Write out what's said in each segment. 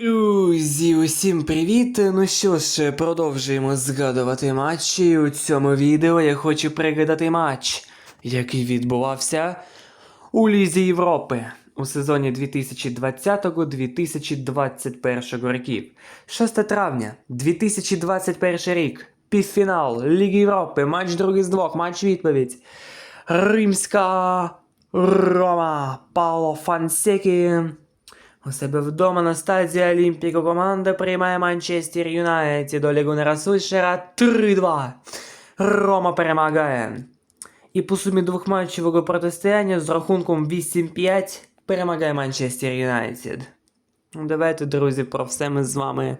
Друзі, усім привіт! Ну що ж, продовжуємо згадувати матчі. У цьому відео я хочу пригадати матч, який відбувався у Лізі Європи у сезоні 2020-2021 років. 6 травня 2021 рік. Півфінал Ліги Європи, матч другий з двох, матч відповідь. Римська Рома Пауло Фансекі. У себе вдома на стадії Олімпіку команда приймає Манчестер Юнайтед до Легунера Сульшера 3-2. Рома перемагає. І по сумі двохматчевого протистояння з рахунком 8-5 перемагає Манчестер Юнайтед. Ну, Давайте, друзі, про все ми з вами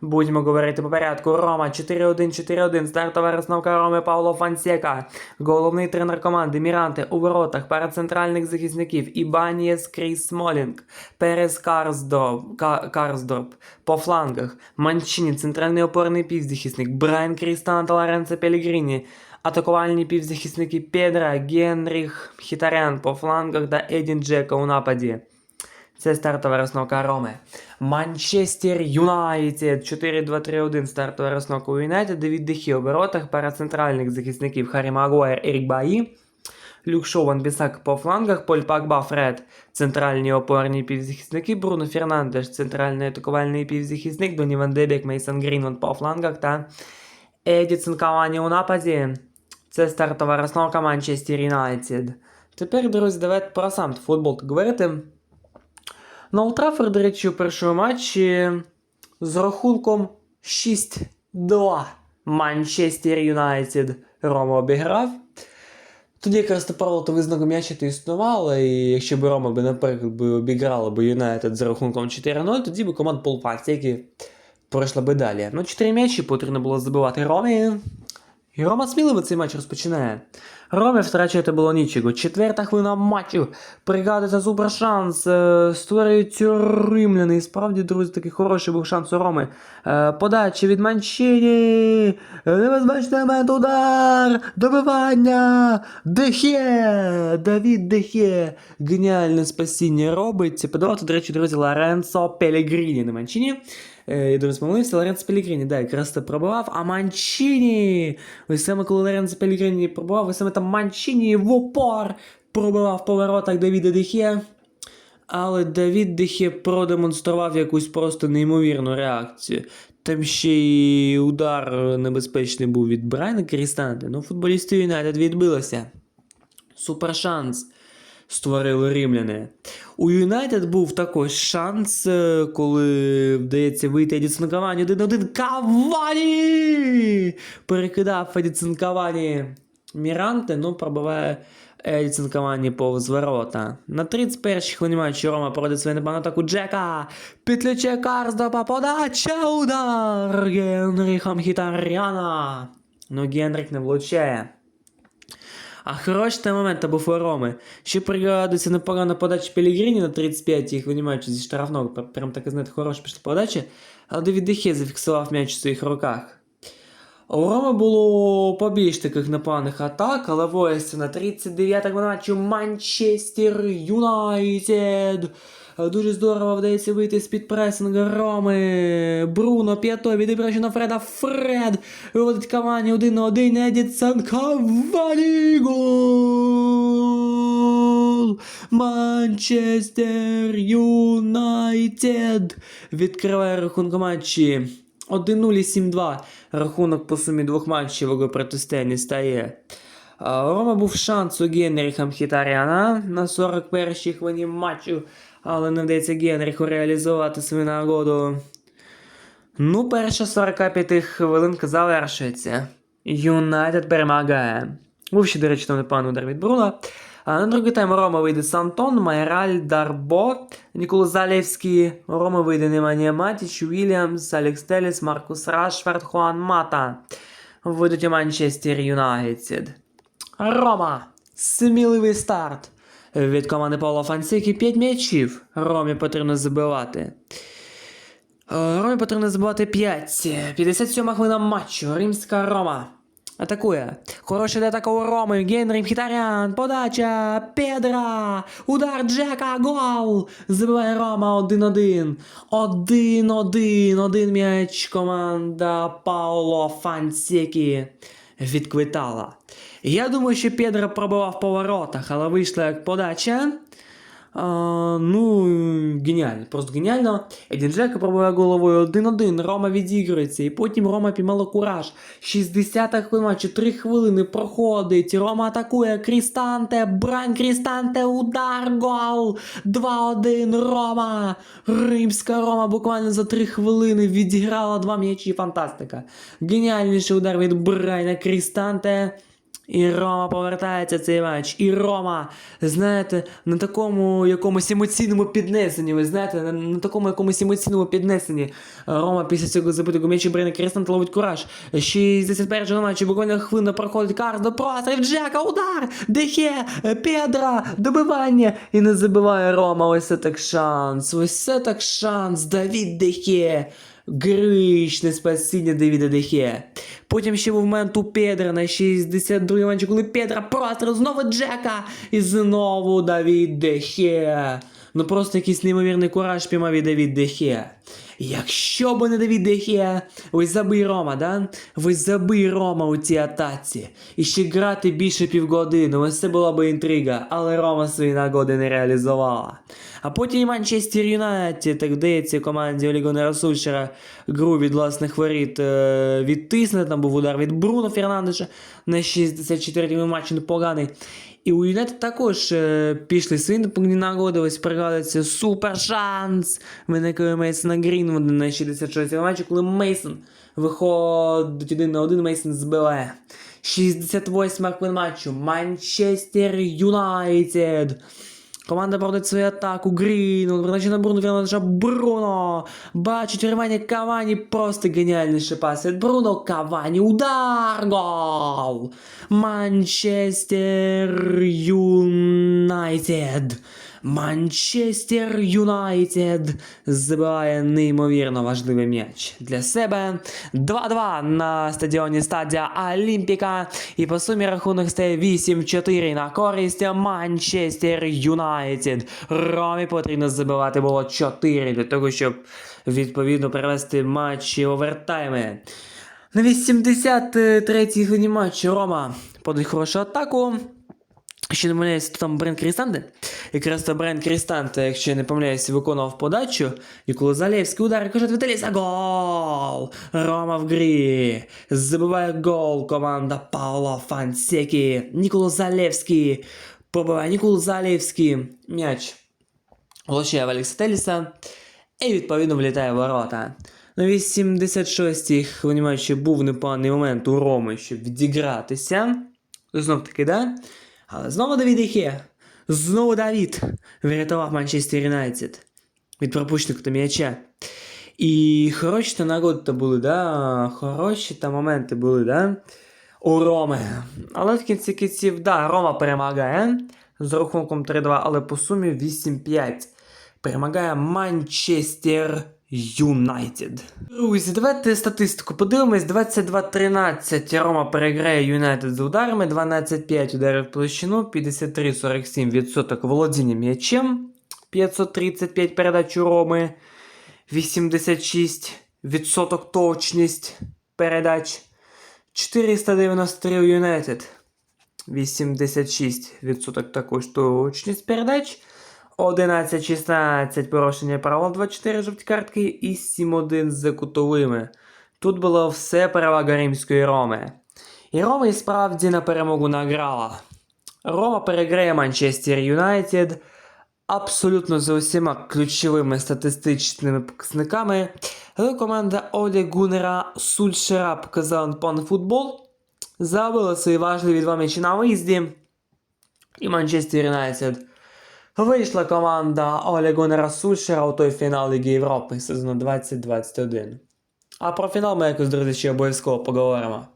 будемо говорити по порядку. Рома 4-1-4-1. Стартова розновка Роми Пауло Фансека. Головний тренер команди Міранте у воротах пара захисників Ібанієс Кріс Смолінг. Перес Карсдорп, Ка- Карсдорп по флангах. Манчині, центральний опорний півзахисник. Брайан Крістан та Лоренцо Пелігріні. Атакувальні півзахисники Педра, Генріх Хітарян по флангах та Едін Джека у нападі. Це стартова розновка Роми. Манчестер Юнайтед 4-2-3-1 стартова розновка у Юнайтед. Девід Дехі у воротах, пара центральних захисників Харі Магуайр, Ерік Баї. Люк Шоу, Ван Бісак по флангах, Поль Пакба, Фред, центральні опорні півзахисники, Бруно Фернандеш, центральний атакувальний півзахисник, Доні Ван Дебек, Мейсон Грінвуд по флангах та Едісон Кавані у нападі. Це стартова розновка Манчестер Юнайтед. Тепер, друзі, давайте про сам футбол говорити. На Олд до речі, у першому матчі з рахунком 6-2 Манчестер Юнайтед Рома обіграв. Тоді якраз то правило то визнаку м'яча то існувало, і якщо б Рома би, наприклад, би обіграла б Юнайтед з рахунком 4-0, тоді б команда Полпаці, які пройшла би далі. Ну, 4 м'ячі потрібно було забивати Ромі. І Рома сміливо цей матч розпочинає. Ромі втрачати було. Четверта хвилина матчу. Пригадується супер шанс. Е, Створюють римляни. І справді, друзі, такий хороший був шанс у Роми. Е, Подача від Манчині. Небезпечний момент удар. Добивання. Дехе. Давід Дехе. Геніальне спасіння робить. Подавати, до речі, друзі, Лоренцо Пелегріні на Манчині. Е, Я дуже помилився, Лоренцо Пелігріні, да, якраз це пробував, а Манчині! Ось саме коли Лоренцо Пелігріні пробував, ось саме там Манчині в упор пробивав по воротах Давіда Дехе. Але Давід Дехе продемонстрував якусь просто неймовірну реакцію. Там ще й удар небезпечний був від Брайана Крістанти. Ну, футболісти Юнайтед відбилося. Супер шанс створили римляни. У Юнайтед був також шанс, е, коли вдається вийти Едісон Кавані 1-1. Кавані! Перекидав Едісон Кавані Міранте, ну пробиває Едісон Кавані повз ворота. На 31-й хвилині матчу Рома проводить свою непогану атаку Джека. Підключає Карсдопа, подача, удар Генріхом Хітаряна. Ну, Генріх не влучає. А хороший той момент був у Роми. Ще пригадується непогана подача Пелігріні на 35-й хвилині зі штрафного. Прям так, знаєте, хороша пішла подача. Але Девід Дехе зафіксував м'яч у своїх руках. У Роми було побільш таких непоганих атак, але ось на 39-й матчу Манчестер Юнайтед. Дуже здорово вдається вийти з-під пресингу Роми. Бруно п'ятої відібрачу на Фреда. Фред виводить Кавані один на один. Едісон Кавані гол! Манчестер Юнайтед відкриває рахунок матчі. 1-0 і 7-2. Рахунок по сумі двох матчів протистояння стає. Рома був шанс у Генріха Мхітаряна на 41-й хвилині матчу, але не вдається Генріху реалізувати свою нагоду. Ну, перша 45 хвилинка завершується. Юнайтед перемагає. Був ще, до речі, там непоганий удар від Бруна. А на другий тайм Рома вийде Сантон, Майраль, Дарбо, Нікола Залєвський, Рома вийде Неманія Матіч, Вільямс, Алекс Теліс, Маркус Рашфорд, Хуан Мата. Вийдуть у Манчестер Юнайтед. Рома. Сміливий старт. Від команди Павла Фансіки 5 м'ячів. Ромі потрібно забивати. Е, Ромі потрібно забивати 5. 57 хвилина матчу. Римська Рома. Атакує. Хороший для такого Роми. Генрі Мхітарян. Подача. Педра. Удар Джека. Гол. Забиває Рома 1-1. 1-1. Один м'яч. Команда Пауло Фансекі відквитала. Я думаю, що Педро пробивав по воротах, але вийшла як подача. А, ну, геніально, просто геніально. Едін Джека пробує головою 1-1, Рома відігрується, і потім Рома піймала кураж. 60-та хвилина, чи 3 хвилини проходить. Рома атакує Крістанте, брань Крістанте, удар, гол! 2-1, Рома! Римська Рома буквально за 3 хвилини відіграла два м'ячі. Фантастика. Геніальніший удар від Брайна Крістанте. І Рома повертається цей матч. І Рома, знаєте, на такому якомусь емоційному піднесенні, ви знаєте, на, на такому якомусь емоційному піднесенні. Рома після цього забитого м'яча Брейна Крістанта ловить кураж. 61 матчі буквально хвилина проходить Кардо, простріл Джека, удар! Дехе, Педра, добивання. І не забиває Рома. Ось це так шанс. Ось це так шанс. Давід Дехе. Гришне спасіння Девіда Дехе. Потім ще був момент у Педра на 62-й матчі, коли Педра просто знову Джека. І знову Давід Дехе. Ну просто якийсь неймовірний кураж піймав і Давід Дехе. Якщо б не Давід Дехе, ось забий Рома, да? Ось забий Рома у цій атаці. І ще грати більше півгодини, ось це була б інтрига, але Рома свої нагоди не реалізувала. А потім Манчестер Юнайтед, так вдається команді Олігона Сульшера гру від власних воріт е, відтисне. Там був удар від Бруно Фернандеша на 64-му матчі непоганий. І у Юнайтед також е, пішли свої нагоди, ось пригадується супер шанс. Виникає Мейсона Грінвуда на 66-му матчі, коли Мейсон виходить один на один, Мейсон збиває. 68 хвилин матчу. Манчестер Юнайтед. Команда проводить свою атаку. Грін, передача на Бруно, Фернандеша Бруно. Бачить Римані Кавані, просто геніальніший пас від Бруно. Кавані, удар, гол. Манчестер Юнайтед. Манчестер Юнайтед забиває неймовірно важливий м'яч для себе. 2-2 на стадіоні стадія Олімпіка. І по сумі рахунок стає 8-4 на користь Манчестер Юнайтед. Ромі потрібно забивати було 4 для того, щоб відповідно перевести матчі овертайми. На 83-й хвилині матчу Рома подає хорошу атаку. Ще не то там Брен Крістанте. Якраз то Брен Крістанте, якщо я не помиляюсь, виконував подачу. І коли Залєвський удар каже Віталіса гол! Рома в грі. Забиває гол команда Пауло Фансекі. Ніколо Залєвський. Пробиває Ніколо Залєвський. М'яч. Влучає в Алекса Теліса. І відповідно влітає в ворота. На 86-й хвилині матчі був непоганий момент у Роми, щоб відігратися. Знов таки, да? Але знову Давід Іхе. Знову Давід врятував Манчестер Юнайтед від пропущених та м'яча. І хороші то нагоди то були, да? Хороші то моменти були, да? У Роми. Але в кінці кінців, да, Рома перемагає з рахунком 3-2, але по сумі 8-5. Перемагає Манчестер Юнайтед. Друзі, давайте статистику подивимось. 22-13 Рома переграє Юнайтед з ударами, 12-5 ударів в площину, 53-47% володіння м'ячем, 535 передач у Роми, 86% точність передач, 493 у Юнайтед, 86% також точність передач. 11-16 порушення правил 24 жовті картки і 7-1 з кутовими. Тут було все перевага римської Роми. І Рома і справді на перемогу награла. Рома переграє Манчестер Юнайтед абсолютно за усіма ключовими статистичними показниками. Але команда Олі Гунера Сульшера показала пан футбол. Забила свої важливі два м'ячі на виїзді. І Манчестер Юнайтед Вийшла команда Олі Гунера Сульшера у той фінал Ліги Європи сезону 2021. А про фінал ми якось, друзі, ще обов'язково поговоримо.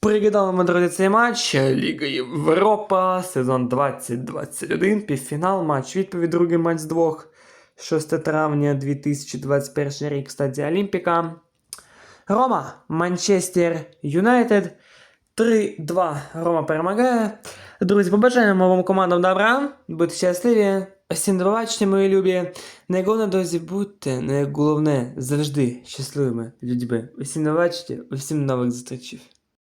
Пригадали друзі, цей матч. Ліга Європа, сезон 2021, півфінал, матч відповідь, другий матч з двох. 6 травня 2021 рік стадія Олімпіка. Рома, Манчестер Юнайтед. 3-2 Рома перемагає. Друзі, побажаємо вам командам добра, будьте щасливі. Всім до побачення, мої любі. Найголовне, друзі, будьте, найголовне, завжди щасливими людьми. Усім до побачення, усім нових зустрічей.